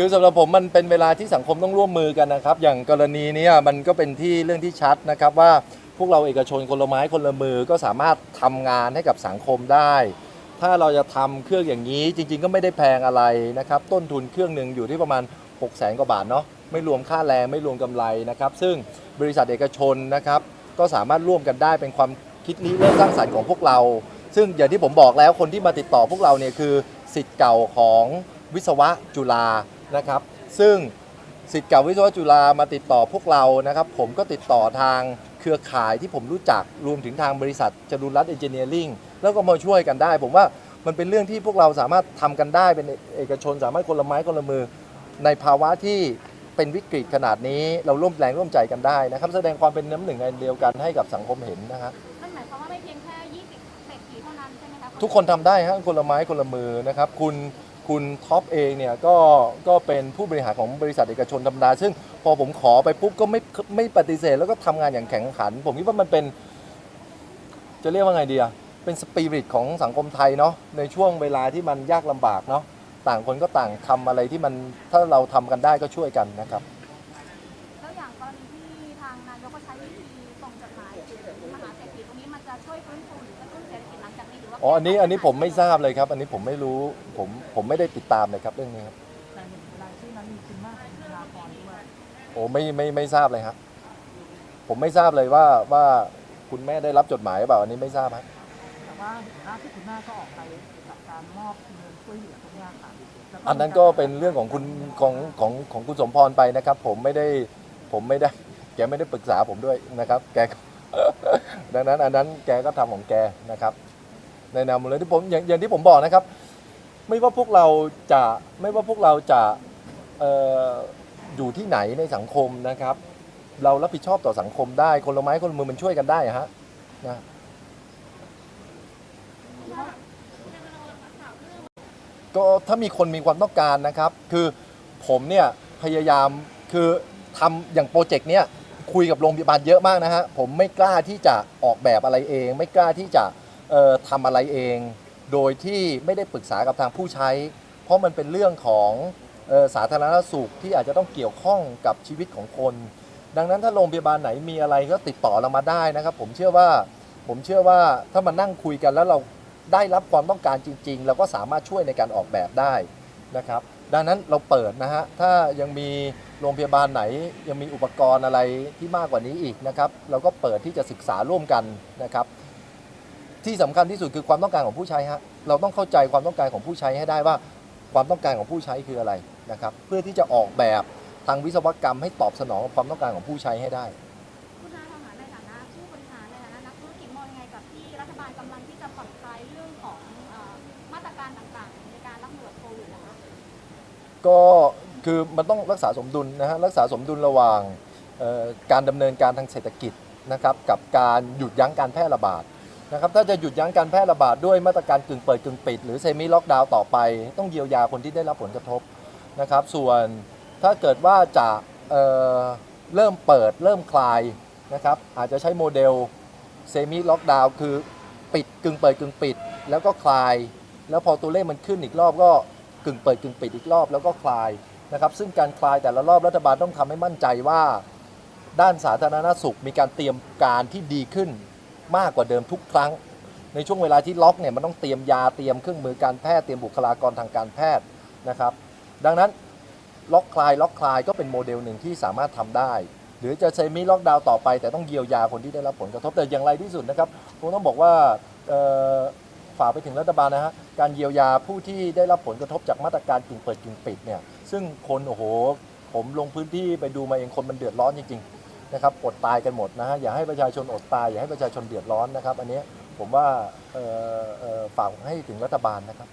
คือสำหรับผมมันเป็นเวลาที่สังคมต้องร่วมมือกันนะครับ อย่างกรณีเนี้ยมันก็เป็นที่เรื่องที่ชัดนะครับว่าพวกเราเอกชนคนละไม้คนละมือก็สามารถทำงานให้กับสังคมได้ ถ้าเราจะทำเครื่องอย่างนี้จริง ๆ ก็ไม่ได้แพงอะไรนะครับต้นทุนเครื่องหนึ่งอยู่ที่ประมาณ 6 0แสนกว่าบาทเนาะไม่รวมค่าแรงไม่รวมกำไรนะครับ ซึ่งบริษัทเอกชนนะครับก็สามารถร่วมกันได้เป็นความคิดริเริ่มสร้างสรรค์ของพวกเรา ซึ่งอย่างที่ผมบอกแล้วคนที่มาติดต่อพวกเราเนี่ยคือสิทธิ์เก่าของวิศวะจุฬา นะครับ ซึ่งสิทธิ์เก่าวิศวะจุฬามาติดต่อพวกเรานะครับ ผมก็ติดต่อทางเครือข่ายที่ผมรู้จักรวมถึงทางบริษัทจรุนรัตน์เอนจิเนียริงแล้วก็มาช่วยกันได้ ผมว่ามันเป็นเรื่องที่พวกเราสามารถทำกันได้เป็นเอกชน สามารถคนละไม้คนละมือ ในภาวะที่เป็นวิกฤตขนาดนี้เราร่วมแรงร่วมใจกันได้นะครับ แสดงความเป็นน้ำหนึ่งอันเดียวกันให้กับสังคมเห็นนะครับนั่นหมายความว่าไม่เพียงแค่20เศรษฐีเท่านั้นใช่ไหมคะทุกคนทำได้ฮะคนละไม้คนละมือนะครับ คุณ คุณท็อปเองเนี่ยก็ก็เป็นผู้บริหารของบริษัทเอกชนธรรมดา ซึ่งพอผมขอไปปุ๊บก็ไม่ไม่ปฏิเสธ แล้วก็ทำงานอย่างแข็งขัน ผมคิดว่ามันเป็น จะเรียกว่าไงดีอะเป็นสปิริตของสังคมไทยเนาะในช่วงเวลาที่มันยากลำบากเนาะต่างคนก็ต่างทำอะไรที่มันถ้าเราทำกันได้ก็ช่วยกันนะครับแล้วอย่างกรณีที่ทางนายกก็ใช้วิธีส่งจดหมายมหาเศรษฐีตรงนี้มันจะช่วยฟื้นฟู อว่าอ๋ออันนี้อันนี้ผมไม่ทราบเลยครับ อันนี้ผมไม่รู้ผมผมไม่ได้ติดตามเลยครับเรื่องนี้ครับแต่หนึ่งรายชื่อนั้นมีคุณมากของธนาพรด้วยโอ้ไม่ไม่ไม่ทราบเลยครับผมไม่ทราบเลยว่าว่าคุณแม่ได้รับจดหมายหรือเปล่าอันนี้ไม่ทราบครับ แต่ว่าล่าสุดคุณแม่ก็ออกไปกับการมอบเงินช่วยเหลือตรงเนี้ยค่ะแล้วอันนั้นก็เป็นเรื่องของคุณของของของคุณสมพรไปนะครับ ผมไม่ได้ผมไม่ได้ แกไม่ได้ปรึกษาผมด้วยนะครับ แกก็ดังนั้นอันนั้นแกก็ทำของแกนะครับ ในนามมูลนิธิผมอย่างอย่างที่ผมบอกนะครับ ไม่ว่าพวกเราจะไม่ว่าพวกเราจะเอ่ออยู่ที่ไหนในสังคมนะครับ เรารับผิดชอบต่อสังคมได้คนละไม้คนละมือมันช่วยกันได้อะฮะนะก็ถ้ามีคนมีความต้องการนะครับ คือผมเนี่ยพยายามคือทำอย่างโปรเจกต์เนี้ยคุยกับโรงพยาบาลเยอะมากนะฮะผมไม่กล้าที่จะออกแบบอะไรเอง ไม่กล้าที่จะ เอ่อทำอะไรเอง โดยที่ไม่ได้ปรึกษากับทางผู้ใช้ เพราะมันเป็นเรื่องของเอ่อสาธารณสุขที่อาจจะต้องเกี่ยวข้องกับชีวิตของคน ดังนั้นถ้าโรงพยาบาลไหนมีอะไรก็ติดต่อเรามาได้นะครับ ผมเชื่อว่าผมเชื่อว่าถ้ามานั่งคุยกันแล้วเราได้รับความต้องการจริง ๆ เราก็สามารถช่วยในการออกแบบได้นะครับ ดังนั้นเราเปิดนะฮะถ้ายังมีโรงพยาบาลไหนยังมีอุปกรณ์อะไรที่มากกว่านี้อีกนะครับ เราก็เปิดที่จะศึกษาร่วมกันนะครับ ที่สำคัญที่สุดคือความต้องการของผู้ใช้ฮะเราต้องเข้าใจความต้องการของผู้ใช้ให้ได้ว่า ความต้องการของผู้ใช้คืออะไรนะครับ เพื่อที่จะออกแบบทางวิศวกรรมให้ตอบสนองกับความต้องการของผู้ใช้ให้ได้คุณนายทหารในฐานะผู้บริหารในฐานะนักธุรกิจมองยังไงกับที่รัฐบาลกำลังที่จะผ่อนคลายเรื่องของเอ่อมาตรการต่างๆ ในการรับมือกับโควิดนะคะก็คือมันต้องรักษาสมดุลนะฮะรักษาสมดุลระหว่างเอ่อการดำเนินการทางเศรษฐกิจนะครับกับการหยุดยั้งการแพร่ระบาด นะครับถ้าจะหยุดยั้งการแพร่ระบาดด้วยมาตรการกึ่งเปิดกึ่งปิด หรือเซมิล็อกดาวน์ต่อไป ต้องเยียวยาคนที่ได้รับผลกระทบนะครับ ส่วนถ้าเกิดว่าจะเเริ่มเปิดเริ่มคลายนะครับอาจจะใช้โมเดลเซมิล็อกดาวน์คือปิดกึ่งเปิดกึ่งปิด แล้วก็คลาย แล้วพอตัวเลขมันขึ้นอีกรอบก็กึ่งเปิดกึ่งปิดอีกรอบแล้วก็คลายนะครับซึ่งการคลายแต่ละรอบรัฐบาลต้องทำให้มั่นใจว่า ด้านสาธารณสุขมีการเตรียมการที่ดีขึ้น มากกว่าเดิมทุกครั้ง ในช่วงเวลาที่ล็อกเนี่ยมันต้องเตรียมยาเตรียมเครื่องมือการแพทย์เตรียมบุคลากรทางการแพทย์นะครับ ดังนั้นล็อกคลายล็อกคลายก็เป็นโมเดลหนึ่งที่สามารถทำได้ หรือจะเซมิล็อกดาวน์ต่อไปแต่ต้องเยียวยาคนที่ได้รับผลกระทบแต่อย่างไรที่สุดนะครับผมต้องบอกว่าฝากไปถึงรัฐบาลนะฮะการเยียวยาผู้ที่ได้รับผลกระทบจากมาตรการกึ่งเปิดกึ่งปิดเนี่ยซึ่งคนโอ้โหผมลงพื้นที่ไปดูมาเองคนมันเดือดร้อนจริงๆ นะครับอดตายกันหมดนะฮะอย่าให้ประชาชนอดตายอย่าให้ประชาชนเดือดร้อนนะครับ อันนี้ผมว่าฝากให้ถึงรัฐบาลนะครับ